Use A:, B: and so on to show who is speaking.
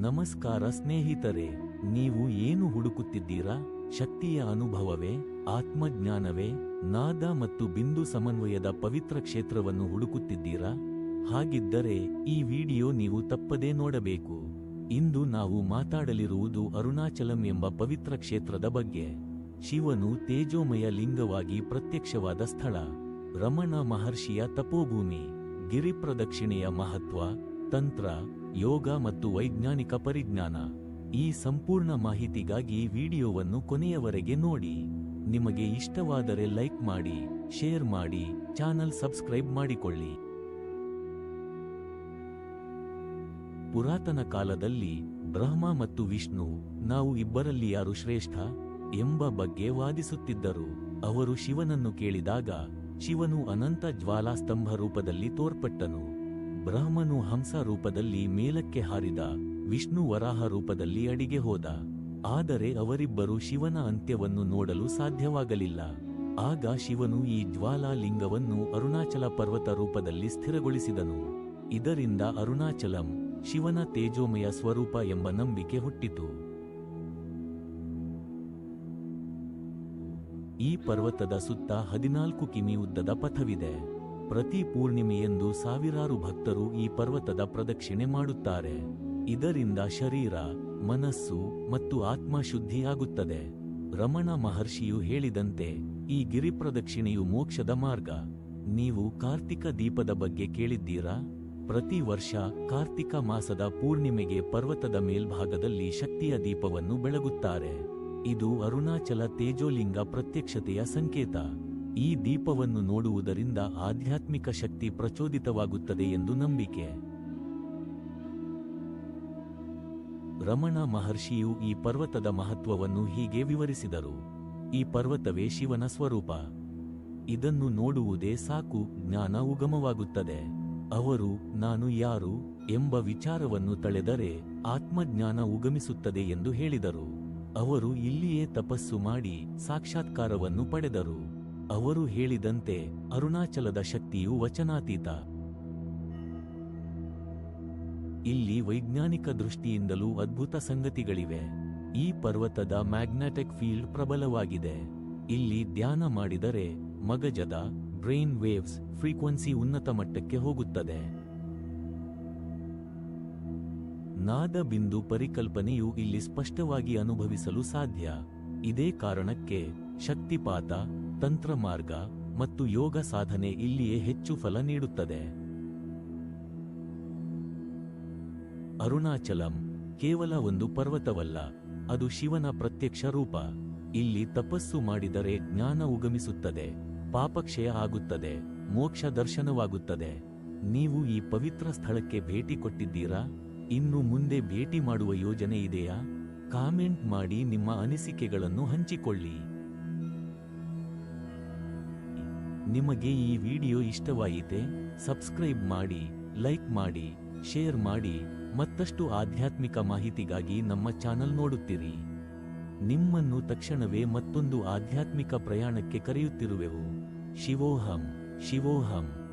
A: ನಮಸ್ಕಾರ ಸ್ನೇಹಿತರೆ, ನೀವು ಏನು ಹುಡುಕುತ್ತಿದ್ದೀರಾ? ಶಕ್ತಿಯ ಅನುಭವವೇ, ಆತ್ಮಜ್ಞಾನವೇ, ನಾದ ಮತ್ತು ಬಿಂದು ಸಮನ್ವಯದ ಪವಿತ್ರ ಕ್ಷೇತ್ರವನ್ನು ಹುಡುಕುತ್ತಿದ್ದೀರಾ? ಹಾಗಿದ್ದರೆ ಈ ವಿಡಿಯೋ ನೀವು ತಪ್ಪದೇ ನೋಡಬೇಕು. ಇಂದು ನಾವು ಮಾತಾಡಲಿರುವುದು ಅರುಣಾಚಲಂ ಎಂಬ ಪವಿತ್ರ ಕ್ಷೇತ್ರದ ಬಗ್ಗೆ. ಶಿವನು ತೇಜೋಮಯ ಲಿಂಗವಾಗಿ ಪ್ರತ್ಯಕ್ಷವಾದ ಸ್ಥಳ. ರಮಣ ಮಹರ್ಷಿಯ ತಪೋಭೂಮಿ. ಗಿರಿಪ್ರದಕ್ಷಿಣೆಯ ಮಹತ್ವ, ತಂತ್ರ ಯೋಗ ಮತ್ತು ವೈಜ್ಞಾನಿಕ ಪರಿಜ್ಞಾನ. ಈ ಸಂಪೂರ್ಣ ಮಾಹಿತಿಗಾಗಿ ವಿಡಿಯೋವನ್ನು ಕೊನೆಯವರೆಗೆ ನೋಡಿ. ನಿಮಗೆ ಇಷ್ಟವಾದರೆ ಲೈಕ್ ಮಾಡಿ, ಶೇರ್ ಮಾಡಿ, ಚಾನಲ್ ಸಬ್ಸ್ಕ್ರೈಬ್ ಮಾಡಿಕೊಳ್ಳಿ. ಪುರಾತನ ಕಾಲದಲ್ಲಿ ಬ್ರಹ್ಮ ಮತ್ತು ವಿಷ್ಣು, ನಾವು ಇಬ್ಬರಲ್ಲಿ ಯಾರು ಶ್ರೇಷ್ಠ ಎಂಬ ಬಗ್ಗೆ ವಾದಿಸುತ್ತಿದ್ದರು. ಅವರು ಶಿವನನ್ನು ಕೇಳಿದಾಗ ಶಿವನು ಅನಂತ ಜ್ವಾಲಾಸ್ತಂಭ ರೂಪದಲ್ಲಿ ತೋರ್ಪಟ್ಟನು. ಬ್ರಹ್ಮನು ಹಂಸ ರೂಪದಲ್ಲಿ ಮೇಲಕ್ಕೆ ಹಾರಿದ, ವಿಷ್ಣು ವರಾಹ ರೂಪದಲ್ಲಿ ಅಡಿಗೆ ಹೋದ. ಆದರೆ ಅವರಿಬ್ಬರು ಶಿವನ ಅಂತ್ಯವನ್ನು ನೋಡಲು ಸಾಧ್ಯವಾಗಲಿಲ್ಲ. ಆಗ ಶಿವನು ಈ ಜ್ವಾಲಾ ಲಿಂಗವನ್ನು ಅರುಣಾಚಲ ಪರ್ವತ ರೂಪದಲ್ಲಿ ಸ್ಥಿರಗೊಳಿಸಿದನು. ಇದರಿಂದ ಅರುಣಾಚಲಂ ಶಿವನ ತೇಜೋಮಯ ಸ್ವರೂಪ ಎಂಬ ನಂಬಿಕೆ ಹುಟ್ಟಿತು. ಈ ಪರ್ವತದ ಸುತ್ತ ಹದಿನಾಲ್ಕು ಕಿಮಿ ಉದ್ದದ ಪಥವಿದೆ. ಪ್ರತಿ ಪೂರ್ಣಿಮೆಯಂದು ಸಾವಿರಾರು ಭಕ್ತರು ಈ ಪರ್ವತದ ಪ್ರದಕ್ಷಿಣೆ ಮಾಡುತ್ತಾರೆ. ಇದರಿಂದ ಶರೀರ, ಮನಸ್ಸು ಮತ್ತು ಆತ್ಮ ಶುದ್ಧಿಯಾಗುತ್ತದೆ. ರಮಣ ಮಹರ್ಷಿಯು ಹೇಳಿದಂತೆ, ಈ ಗಿರಿಪ್ರದಕ್ಷಿಣೆಯು ಮೋಕ್ಷದ ಮಾರ್ಗ. ನೀವು ಕಾರ್ತಿಕ ದೀಪದ ಬಗ್ಗೆ ಕೇಳಿದ್ದೀರಾ? ಪ್ರತಿ ವರ್ಷ ಕಾರ್ತಿಕ ಮಾಸದ ಪೂರ್ಣಿಮೆಗೆ ಪರ್ವತದ ಮೇಲ್ಭಾಗದಲ್ಲಿ ಶಕ್ತಿಯ ದೀಪವನ್ನು ಬೆಳಗುತ್ತಾರೆ. ಇದು ಅರುಣಾಚಲ ತೇಜೋಲಿಂಗ ಪ್ರತ್ಯಕ್ಷತೆಯ ಸಂಕೇತ. ಈ ದೀಪವನ್ನು ನೋಡುವುದರಿಂದ ಆಧ್ಯಾತ್ಮಿಕ ಶಕ್ತಿ ಪ್ರಚೋದಿತವಾಗುತ್ತದೆ ಎಂದು ನಂಬಿಕೆ. ರಮಣ ಮಹರ್ಷಿಯು ಈ ಪರ್ವತದ ಮಹತ್ವವನ್ನು ಹೀಗೆ ವಿವರಿಸಿದರು. ಈ ಪರ್ವತವೇ ಶಿವನ ಸ್ವರೂಪ. ಇದನ್ನು ನೋಡುವುದೇ ಸಾಕು, ಜ್ಞಾನ ಉಗಮವಾಗುತ್ತದೆ. ಅವರು, ನಾನು ಯಾರು ಎಂಬ ವಿಚಾರವನ್ನು ತಳೆದರೆ ಆತ್ಮಜ್ಞಾನ ಉಗಮಿಸುತ್ತದೆ ಎಂದು ಹೇಳಿದರು. ಅವರು ಇಲ್ಲಿಯೇ ತಪಸ್ಸು ಮಾಡಿ ಸಾಕ್ಷಾತ್ಕಾರವನ್ನು ಪಡೆದರು. ಅವರು ಹೇಳಿದಂತೆ ಅರುಣಾಚಲದ ಶಕ್ತಿಯು ವಚನಾತೀತ. ಇಲ್ಲಿ ವೈಜ್ಞಾನಿಕ ದೃಷ್ಟಿಯಿಂದಲೂ ಅದ್ಭುತ ಸಂಗತಿಗಳಿವೆ. ಈ ಪರ್ವತದ ಮ್ಯಾಗ್ನೆಟಿಕ್ ಫೀಲ್ಡ್ ಪ್ರಬಲವಾಗಿದೆ. ಇಲ್ಲಿ ಧ್ಯಾನ ಮಾಡಿದರೆ ಮಗಜದ ಬ್ರೈನ್ ವೇವ್ಸ್ ಫ್ರೀಕ್ವೆನ್ಸಿ ಉನ್ನತ ಮಟ್ಟಕ್ಕೆ ಹೋಗುತ್ತದೆ. ನಾದ ಬಿಂದು ಪರಿಕಲ್ಪನೆಯು ಇಲ್ಲಿ ಸ್ಪಷ್ಟವಾಗಿ ಅನುಭವಿಸಲು ಸಾಧ್ಯ. ಇದೇ ಕಾರಣಕ್ಕೆ ಶಕ್ತಿಪಾತ ತಂತ್ರಮಾರ್ಗ ಮತ್ತು ಯೋಗ ಸಾಧನೆ ಇಲ್ಲಿಯೇ ಹೆಚ್ಚು ಫಲ ನೀಡುತ್ತದೆ. ಅರುಣಾಚಲಂ ಕೇವಲ ಒಂದು ಪರ್ವತವಲ್ಲ, ಅದು ಶಿವನ ಪ್ರತ್ಯಕ್ಷ ರೂಪ. ಇಲ್ಲಿ ತಪಸ್ಸು ಮಾಡಿದರೆ ಜ್ಞಾನ ಉಗಮಿಸುತ್ತದೆ, ಪಾಪಕ್ಷಯ ಆಗುತ್ತದೆ, ಮೋಕ್ಷ ದರ್ಶನವಾಗುತ್ತದೆ. ನೀವು ಈ ಪವಿತ್ರ ಸ್ಥಳಕ್ಕೆ ಭೇಟಿ ಕೊಟ್ಟಿದ್ದೀರಾ? ಇನ್ನು ಮುಂದೆ ಭೇಟಿ ಮಾಡುವ ಯೋಜನೆ ಇದೆಯಾ? ಕಾಮೆಂಟ್ ಮಾಡಿ ನಿಮ್ಮ ಅನಿಸಿಕೆಗಳನ್ನು ಹಂಚಿಕೊಳ್ಳಿ. ನಿಮಗೆ ಈ ವಿಡಿಯೋ ಇಷ್ಟವಾಯಿತೆ, ಸಬ್ಸ್ಕ್ರೈಬ್ ಮಾಡಿ, ಲೈಕ್ ಮಾಡಿ, ಶೇರ್ ಮಾಡಿ, ಮತ್ತಷ್ಟು ಆಧ್ಯಾತ್ಮಿಕ ಮಾಹಿತಿಗಾಗಿ ನಮ್ಮ ಚಾನಲ್ ನೋಡುತ್ತಿರಿ. ನಿಮ್ಮನ್ನು ತಕ್ಷಣವೇ ಮತ್ತೊಂದು ಆಧ್ಯಾತ್ಮಿಕ ಪ್ರಯಾಣಕ್ಕೆ ಕರೆಯುತ್ತಿರುವೆವು. ಶಿವೋಹಂ ಶಿವೋಹಂ.